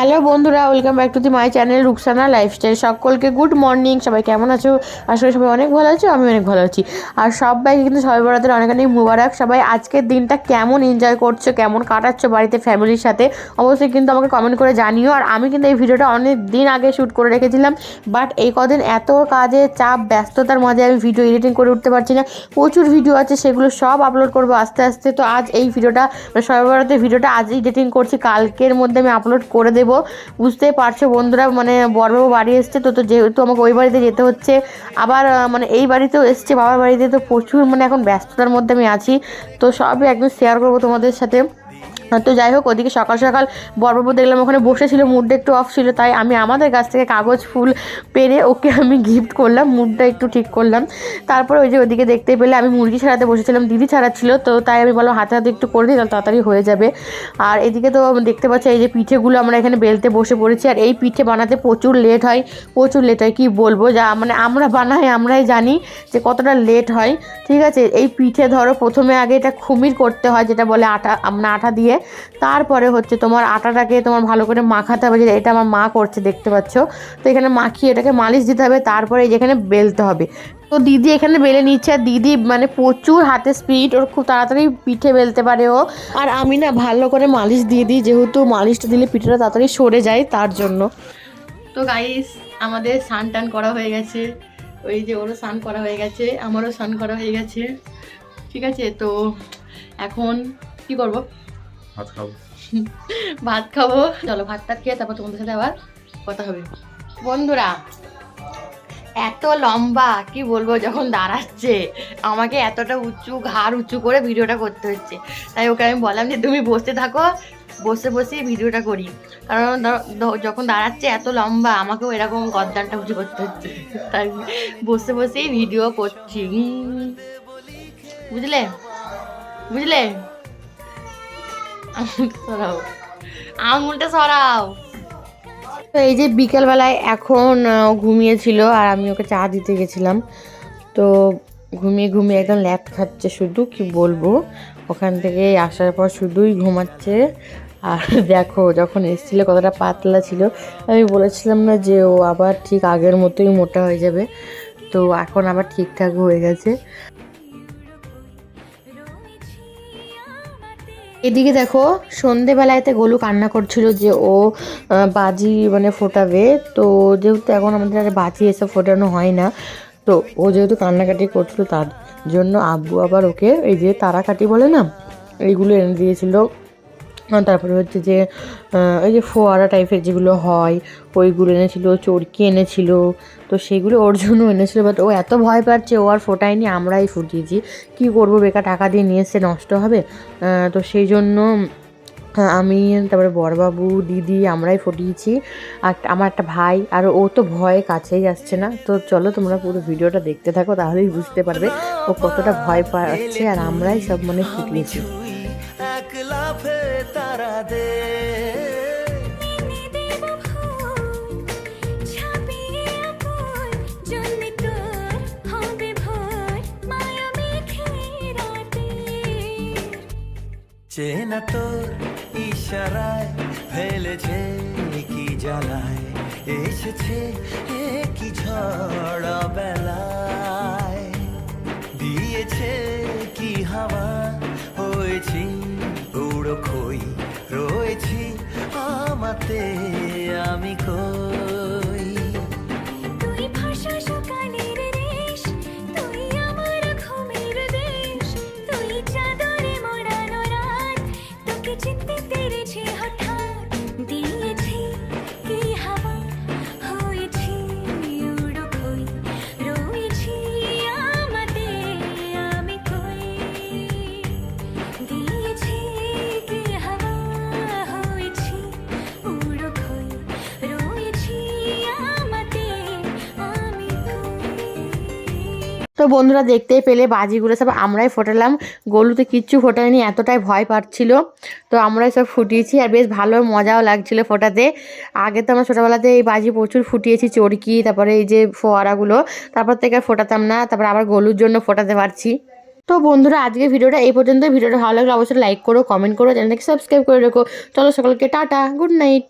Hello বন্ধুরা, welcome back to the my channel Ruksana lifestyle. সকলকে good morning, সবাই কেমন আছো? আসলে সবাই অনেক ভালো আছো, আমি অনেক ভালো আছি। আর সবাইকে কিন্তু সবাই বরাদের অনেক অনেক মুবারক। সবাই, আজকের দিনটা কেমন এনজয় করছ, কেমন কাটাচ্ছো বাড়িতে ফ্যামিলির সাথে, অবশ্যই কিন্তু আমাকে কমেন্ট করে জানিও। আর আমি কিন্তু এই ভিডিওটা অনেক দিন আগে শ্যুট করে রেখেছিলাম বাট এই কদিন এত কাজে চাপ, ব্যস্ততার মাঝে আমি ভিডিও এডিটিং করে উঠতে পারছি না। প্রচুর ভিডিও আছে, সেগুলো সব আপলোড করব আস্তে আস্তে। তো আজ এই ভিডিওটা মানে সবাই বরাদের ভিডিওটা আজই এডিটিং করছি। কালকের মধ্যে আমি আপলোড করে দেবো। বুঝতেই পারছ বন্ধুরা মানে বড়বাবু বাড়ি এসছে, তো তো যেহেতু আমাকে ওই বাড়িতে যেতে হচ্ছে, আবার মানে এই বাড়িতেও এসছে, বাবার বাড়িতে তো প্রচুর মানে এখন ব্যস্ততার মধ্যে আমি আছি, তো সবই একদম শেয়ার করব তোমাদের সাথে। তো যাই হোক, ওদিকে সকাল সকাল বড়বাবু দেখলাম ওখানে বসেছিল মুডটা একটু অফ ছিল, তাই আমি আমাদের কাছ থেকে কাগজ, ফুল পেরে ওকে আমি গিফট করলাম, মুডটা একটু ঠিক করলাম। তারপর ওই যে ওদিকে দেখতে পেলে আমি মুরগি ছাড়াতে বসেছিলাম, দিদি ছাড়াচ্ছিল, তো তাই আমি বললাম হাতে হাতে একটু করে দিই তাড়াতাড়ি হয়ে যাবে। আর এদিকে তো দেখতে পাচ্ছি, এই যে পিঠেগুলো আমরা এখানে বেলতে বসে পড়েছি, আর এই পিঠে বানাতে প্রচুর লেট হয়, প্রচুর লেট হয়, কি বলব? যা মানে আমরা বানাই, আমরাই জানি যে কতটা লেট হয়, ঠিক আছে? এই পিঠে ধরো, প্রথমে আগে এটা খুমির করতে হয়, যেটা বলে আটা মানে আটা দিয়ে তারপরে হচ্ছে তোমার আটাটাকে তোমার ভালো করে মাখাতে হবে, যেটা এটা আমার মা করছে, দেখতে পাচ্ছ? তো এখানে মাখিয়ে এটাকে মালিশ দিতে হবে, তারপরে এই যে এখানে বেলতে হবে। তো দিদি এখানে বেলে নিচ্ছে, আর দিদি মানে প্রচুর হাতে স্পিড ওর খুব তাড়াতাড়ি পিঠে বেলতে পারে ও। আর আমি না ভালো করে মালিশ দিয়ে দিই, যেহেতু মালিশটা দিলে পিঠেটা তাড়াতাড়ি সরে যায়, তার জন্য। তো গাইস আমাদের স্নান টান করা হয়ে গেছে। ওই যে ওরও স্নান করা হয়ে গেছে, আমারও স্নান করা হয়ে গেছে। ঠিক আছে, তো এখন কি করব? ভাত খাব। ভাত খাব। চলো ভাত টাত খেয়ে তারপর তোমাদের সাথে আবার কথা হবে। বন্ধুরা, এত লম্বা, কি বলব, যখন দাঁড়াচ্ছে, আমাকে এতটা উঁচু, ঘাড় উঁচু করে ভিডিওটা করতে হচ্ছে। তাই ওকে আমি বললাম যে, তুমি বসে থাকো, বসে বসেই ভিডিওটা করি। কারণ যখন দাঁড়াচ্ছে এত লম্বা, আমাকেও এরকম গদ্দানটা উঁচু করতে হচ্ছে। তাই বসে বসেই ভিডিও করছি। বুঝলে? বুঝলে? সরাও। আঙুলটা সরাও। তো এই যে বিকেলবেলায় এখন ঘুমিয়েছিল আর আমি ওকে চা দিতে গেছিলাম। তো ঘুমিয়ে ঘুমিয়ে একদম ল্যাপ খাচ্ছে শুধু, কি বলব? ওখান থেকে আসার পর শুধুই ঘুমাচ্ছে। আর দেখো, যখন এসেছিল কতটা পাতলা ছিল, আমি বলেছিলাম না যে ও আবার ঠিক আগের মতোই মোটা হয়ে যাবে। তো এখন আবার ঠিকঠাক হয়ে গেছে। এদিকে দেখো, সন্ধেবেলায়তে গোলু কান্না করছিল যে ও বাজি মানে ফোটাবে। তো যেহেতু এখন আমাদের আর বাজি এসব ফোটানো হয় না, তো ও যেহেতু কান্নাকাটি করছিল তার জন্য আব্বু আবার ওকে এই যে তারাকাটি বলে না, এইগুলো এনে দিয়েছিল। তারপরে হচ্ছে যে ওই যে ফোয়ারা টাইপের যেগুলো হয়, ওইগুলো এনেছিল, চরকি এনেছিল, তো সেগুলো ওর জন্য এনেছিল বাট ও এত ভয় পাচ্ছে, ও আর ফোটায়নি, আমরাই ফুটিয়েছি। কি করব, বেকার টাকা দিয়ে নিয়ে এসে নষ্ট হবে? তো সেই জন্য আমি, তারপরে বড়বাবু দিদি, আমরাই ফুটিয়েছি। আর আমার একটা ভাই, আর ও তো ভয়ে কাছেই আসছে না। তো চলো, তোমরা পুরো ভিডিওটা দেখতে থাকো, তাহলেই বুঝতে পারবে ও কতটা ভয় পাচ্ছে, আর আমরাই সব মানে ফুটিয়েছি। দে। চেনা তোর ইশারায় ফেলেছে কি জ্বালায় এসেছে কি ঝড়? আমাতে আমি কই তো বন্ধুরা দেখতেই পেলে, বাজিগুলো সব আমরাই ফোটালাম। গলুতে কিচ্ছু ফোটায়নি, এতটাই ভয় পাচ্ছিল। তো আমরাই সব ফুটিয়েছি আর বেশ ভালো মজাও লাগছিল ফোটাতে। আগে তো আমরা ছোটোবেলাতে এই বাজি প্রচুর ফুটিয়েছি, চরকি, তারপরে এই যে ফোয়ারাগুলো। তারপর থেকে আর ফোটাতাম না, তারপর আবার গলুর জন্য ফোটাতে পারছি। তো বন্ধুরা আজকে ভিডিওটা এই পর্যন্ত ভিডিওটা ভালো লাগলে অবশ্যই লাইক করো কমেন্ট করো, চ্যানেলটাকে সাবস্ক্রাইব করে রেখো। চলো সকলকে টাটা গুড নাইট